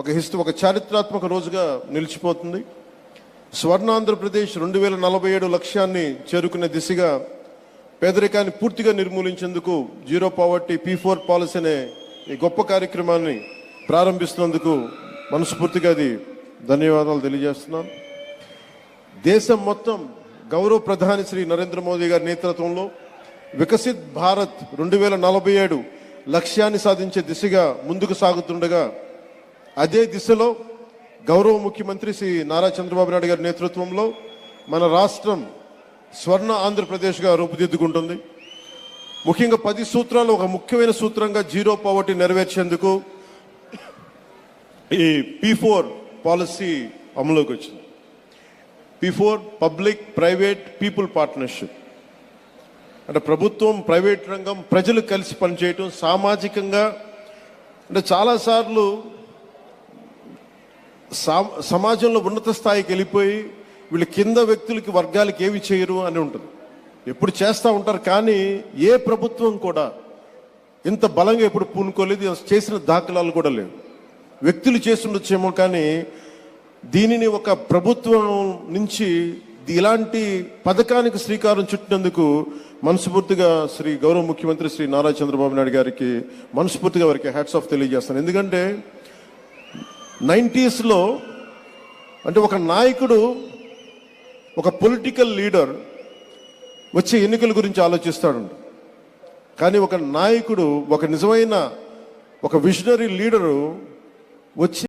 ఒక హిస్టరీ ఒక చారిత్రాత్మక రోజుగా నిలిచిపోతుంది. స్వర్ణాంధ్రప్రదేశ్ రెండు వేల నలభై ఏడు లక్ష్యాన్ని చేరుకునే దిశగా పేదరికాన్ని పూర్తిగా నిర్మూలించేందుకు zero poverty P four policy అనే ఈ గొప్ప కార్యక్రమాన్ని ప్రారంభిస్తున్నందుకు మనస్ఫూర్తిగా అది ధన్యవాదాలు తెలియజేస్తున్నాను. దేశం మొత్తం గౌరవ ప్రధాని శ్రీ నరేంద్ర మోదీ గారి నేతృత్వంలో వికసిత్ భారత్ రెండు వేల నలభై ఏడు లక్ష్యాన్ని సాధించే దిశగా ముందుకు సాగుతుండగా అదే దిశలో గౌరవ ముఖ్యమంత్రి శ్రీ నారా చంద్రబాబు నాయుడు గారి నేతృత్వంలో మన రాష్ట్రం స్వర్ణ ఆంధ్రప్రదేశ్గా రూపుదిద్దుకుంటుంది. ముఖ్యంగా పది సూత్రాలు ఒక ముఖ్యమైన సూత్రంగా జీరో పావర్టీ నెరవేర్చేందుకు ఈ పీ ఫోర్ పాలసీ అమలులోకి వచ్చింది. P four public private people partnership. అంటే ప్రభుత్వం ప్రైవేట్ రంగం ప్రజలు కలిసి పనిచేయటం సామాజికంగా అంటే చాలాసార్లు సమాజంలో ఉన్నత స్థాయికి వెళ్ళిపోయి వీళ్ళు కింద వ్యక్తులకి వర్గాలకి ఏమి చేయరు అని ఉంటుంది. ఎప్పుడు చేస్తూ ఉంటారు కానీ ఏ ప్రభుత్వం కూడా ఇంత బలంగా ఎప్పుడు పూనుకోలేదు చేసిన దాఖలాలు కూడా లేవు. వ్యక్తులు చేస్తుండొచ్చేమో కానీ దీనిని ఒక ప్రభుత్వం నుంచి ఇలాంటి పథకానికి శ్రీకారం చుట్టినందుకు మనస్ఫూర్తిగా శ్రీ గౌరవ ముఖ్యమంత్రి శ్రీ నారా చంద్రబాబు నాయుడు గారికి మనస్ఫూర్తిగా వారికి హ్యాట్స్ ఆఫ్ తెలియజేస్తాను. ఎందుకంటే నైంటీస్లో అంటే ఒక నాయకుడు ఒక పొలిటికల్ లీడర్ వచ్చే ఎన్నికల గురించి ఆలోచిస్తాడు కానీ ఒక నాయకుడు ఒక నిజమైన ఒక విజనరీ లీడరు వచ్చి